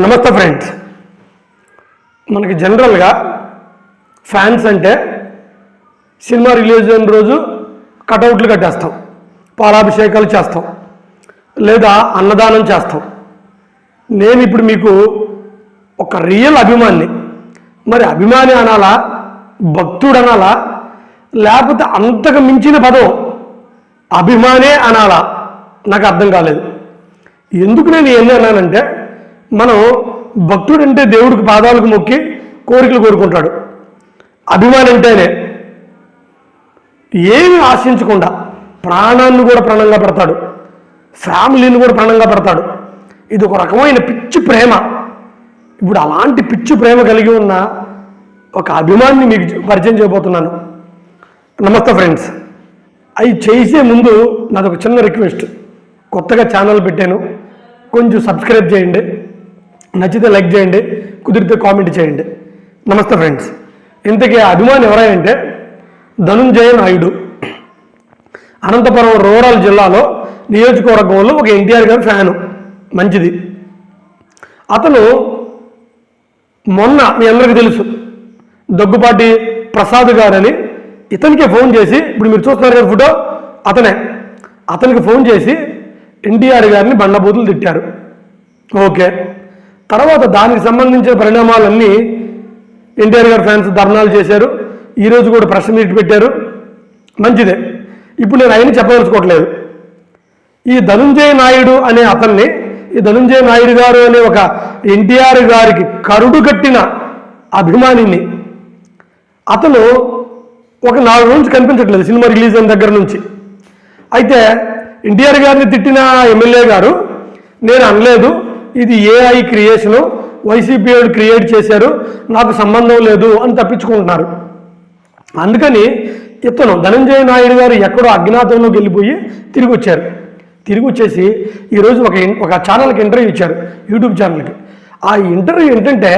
నమస్తే ఫ్రెండ్స్. మనకి జనరల్గా ఫ్యాన్స్ అంటే సినిమా రిలీజ్ అయిన రోజు కటౌట్లు కట్టేస్తాం పాలాభిషేకాలు చేస్తాం లేదా అన్నదానం చేస్తాం. నేను ఇప్పుడు మీకు ఒక రియల్ అభిమాని మరి అభిమాని అనాలా భక్తుడు అనాలా లేకపోతే అంతకు మించిన పదం అభిమానే అనాలా నాకు అర్థం కాలేదు. ఎందుకు నేను ఏం అన్నానంటే మనం భక్తుడు అంటే దేవుడికి పాదాలకు మొక్కి కోరికలు కోరుకుంటాడు. అభిమాని అంటేనే ఏమి ఆశించకుండా ప్రాణాన్ని కూడా ప్రాణంగా పెడతాడు. ఫ్యామిలీని కూడా ప్రాణంగా పెడతాడు. ఇది ఒక రకమైన పిచ్చి ప్రేమ. ఇప్పుడు అలాంటి పిచ్చి ప్రేమ కలిగి ఉన్న ఒక అభిమాన్ని మీకు పరిచయం చేయబోతున్నాను. నమస్తే ఫ్రెండ్స్. అవి చేసే ముందు నాది ఒక చిన్న రిక్వెస్ట్. కొత్తగా ఛానల్ పెట్టాను. కొంచెం సబ్స్క్రైబ్ చేయండి. నచ్చితే లైక్ చేయండి కుదిరితే కామెంట్ చేయండి. నమస్తే ఫ్రెండ్స్. ఇంతకీ అభిమాని ఎవరంటే ధనుంజయ నాయుడు. అనంతపురం రూరల్ జిల్లాలో నియోజకవర్గంలో ఒక ఎన్టీఆర్ గారి ఫ్యాను. మంచిది. అతను మొన్న మీ అందరికీ తెలుసు దగ్గుపాటి ప్రసాద్ గారని ఇతనికే ఫోన్ చేసి ఇప్పుడు మీరు చూస్తున్నారు కదా ఫోటో అతనే. అతనికి ఫోన్ చేసి ఎన్టీఆర్ గారిని బండబూతులు తిట్టారు. ఓకే. తర్వాత దానికి సంబంధించిన పరిణామాలన్నీ ఎన్టీఆర్ గారు ఫ్యాన్స్ ధర్నాలు చేశారు. ఈరోజు కూడా ప్రెస్ మీట్ పెట్టారు. మంచిదే. ఇప్పుడు నేను ఆయన చెప్పదలుచుకోవట్లేదు. ఈ ధనుంజయ నాయుడు అనే అతన్ని ఈ ధనుంజయ నాయుడు గారు అనే ఒక ఎన్టీఆర్ గారికి కరుడు కట్టిన అభిమానిని అతను ఒక నాలుగు రోజు కనిపించట్లేదు సినిమా రిలీజ్ అయిన దగ్గర నుంచి. అయితే ఎన్టీఆర్ గారిని తిట్టిన ఎమ్మెల్యే గారు నేను అనలేదు. ఇది ఏఐ క్రియేషను వైసీపీ వాళ్ళు క్రియేట్ చేశారు. నాకు సంబంధం లేదు అని తప్పించుకుంటున్నారు. అందుకని ఇతను ధనంజయ నాయుడు గారు ఎక్కడో అజ్ఞాతంలోకి వెళ్ళిపోయి తిరిగి వచ్చారు తిరిగి వచ్చేసి ఈరోజు ఒక ఒక ఛానల్కి ఇంటర్వ్యూ ఇచ్చారు. యూట్యూబ్ ఛానల్కి ఆ ఇంటర్వ్యూ ఏంటంటే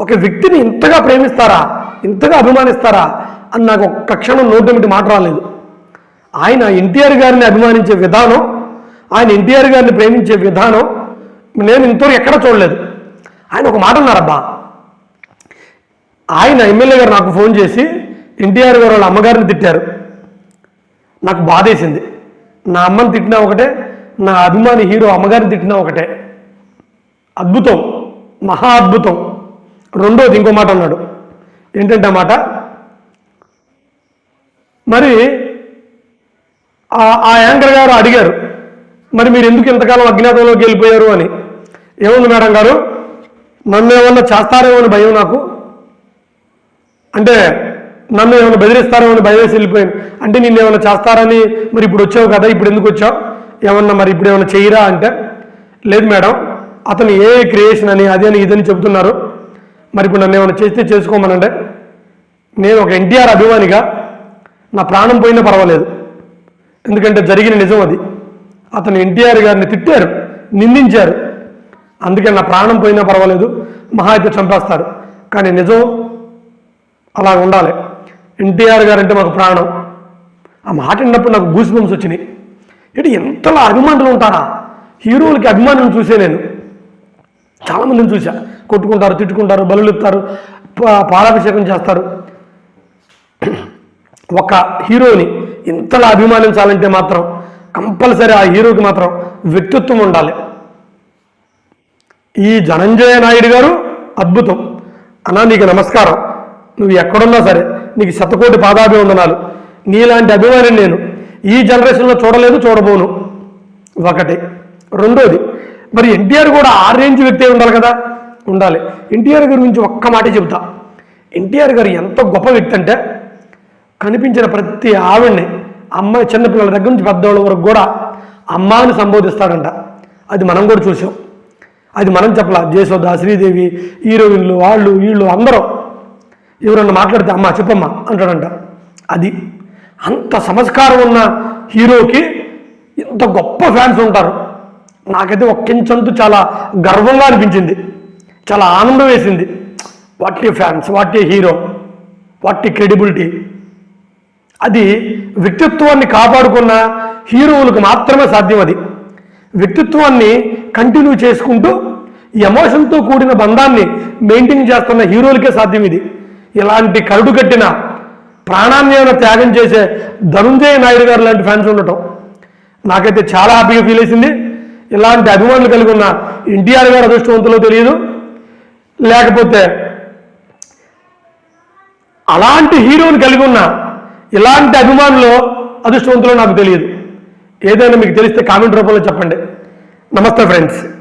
ఒక వ్యక్తిని ఇంతగా ప్రేమిస్తారా ఇంతగా అభిమానిస్తారా అని నాకు ఒక్క క్షణం నోటి మాట రాలేదు. ఆయన ఎన్టీఆర్ గారిని అభిమానించే విధానం ఆయన ఎన్టీఆర్ గారిని ప్రేమించే విధానం నేను ఇంతవరకు ఎక్కడ చూడలేదు. ఆయన ఒక మాట అన్నారబ్బా. ఆయన ఎమ్మెల్యే గారు నాకు ఫోన్ చేసి ఎన్టీఆర్ గారు వాళ్ళ అమ్మగారిని తిట్టారు. నాకు బాధేసింది. నా అమ్మని తిట్టినా ఒకటే నా అభిమాని హీరో అమ్మగారిని తిట్టినా ఒకటే. అద్భుతం. మహా అద్భుతం. రెండోది ఇంకో మాట అన్నాడు. ఏంటంటే మాట? మరి ఆ- ఆ యాంకర్ గారు అడిగారు. మరి మీరు ఎందుకు ఇంతకాలం అజ్ఞాతంలోకి వెళ్ళిపోయారు అని. ఏముంది మేడం గారు? నన్ను ఏమన్నా చేస్తారేమో అని భయం నాకు? అంటే నన్ను ఏమైనా బెదిరిస్తారో అని భయం వేసి వెళ్ళిపోయాను. అంటే నిన్ను ఏమైనా చేస్తారని మరి ఇప్పుడు వచ్చావు కదా ఇప్పుడు ఎందుకు వచ్చావు? ఏమన్నా మరి ఇప్పుడు ఏమైనా చేయరా అంటే? లేదు మేడం అతను ఏ క్రియేషన్ అని అది అని ఇదని చెబుతున్నారు. మరి ఇప్పుడు నన్ను ఏమైనా చేస్తే చేసుకోమనంటే నేను ఒక ఎన్టీఆర్ అభిమానిగా నా ప్రాణం పోయినా పర్వాలేదు. ఎందుకంటే జరిగిన నిజం అది. అతను ఎన్టీఆర్ గారిని తిట్టారు నిందించారు. అందుకే నా ప్రాణం పోయినా పర్వాలేదు మహా అయితే చంపేస్తారు. కానీ నిజం అలా ఉండాలి. ఎన్టీఆర్ గారు అంటే మాకు ప్రాణం. ఆ మాట విన్నప్పుడు నాకు గూస్ బంప్స్ వచ్చినాయి. ఏంటి ఎంతలా అభిమానులు ఉంటారా? హీరోలకి అభిమానులు చూసే నేను. చాలామందిని చూసా. కొట్టుకుంటారు తిట్టుకుంటారు బలులు పా- పాలాభిషేకం చేస్తారు. ఒక హీరోని ఇంతలా అభిమానించాలంటే మాత్రం కంపల్సరీ ఆ హీరోకి మాత్రం వ్యక్తిత్వం ఉండాలి. ఈ ధనంజయ నాయుడు గారు అద్భుతం. అన్నా నీకు నమస్కారం. నువ్వు ఎక్కడున్నా సరే నీకు శతకోటి పాదాభివందనాలు. నీలాంటి అభిమాని నేను ఈ జనరేషన్లో చూడలేదు చూడబోను. ఒకటి. రెండోది మరి ఎన్టీఆర్ కూడా ఆ రేంజ్ వ్యక్తి ఉండాలి కదా? ఉండాలి. ఎన్టీఆర్ గారి గురించి ఒక్క మాట చెబుతా. ఎన్టీఆర్ గారు ఎంత గొప్ప వ్యక్తి అంటే కనిపించిన ప్రతి ఆవిడ్ని అమ్మాయి చిన్నపిల్లల దగ్గర నుంచి పెద్దవాళ్ళ వరకు కూడా అమ్మాని సంబోధిస్తాడంట. అది మనం కూడా చూసాం. అది మనం చెప్పలా జయశోద శ్రీదేవి హీరోయిన్లు వాళ్ళు వీళ్ళు అందరూ. ఎవరన్నా మాట్లాడితే అమ్మ చెప్పమ్మా అంటాడంట. అది అంత సంస్కారం ఉన్న హీరోకి ఇంత గొప్ప ఫ్యాన్స్ ఉంటారు. నాకైతే ఒక్కించంతు చాలా గర్వంగా అనిపించింది. చాలా ఆనందం వేసింది. What a fans what a hero what a credibility. అది వ్యక్తిత్వాన్ని కాపాడుకున్న హీరోలకు మాత్రమే సాధ్యం అది. వ్యక్తిత్వాన్ని కంటిన్యూ చేసుకుంటూ ఎమోషన్తో కూడిన బంధాన్ని మెయింటైన్ చేస్తున్న హీరోలకే సాధ్యం ఇది. ఇలాంటి కరుడు కట్టిన ప్రాణాన్ని ఏమైనా త్యాగం చేసే ధనుంజయ నాయుడు గారు లాంటి ఫ్యాన్స్ ఉండటం నాకైతే చాలా హ్యాపీగా ఫీల్ వేసింది ఇలాంటి అభిమానులు కలిగి ఉన్న ఎన్టీఆర్ గారు అదృష్టవంతులో తెలియదు. లేకపోతే అలాంటి హీరోని కలిగి ఉన్న ఇలాంటి అభిమానులు అదృష్టవంతులో నాకు తెలియదు. ఏదైనా మీకు తెలిస్తే కామెంట్ రూపంలో చెప్పండి. నమస్తే ఫ్రెండ్స్.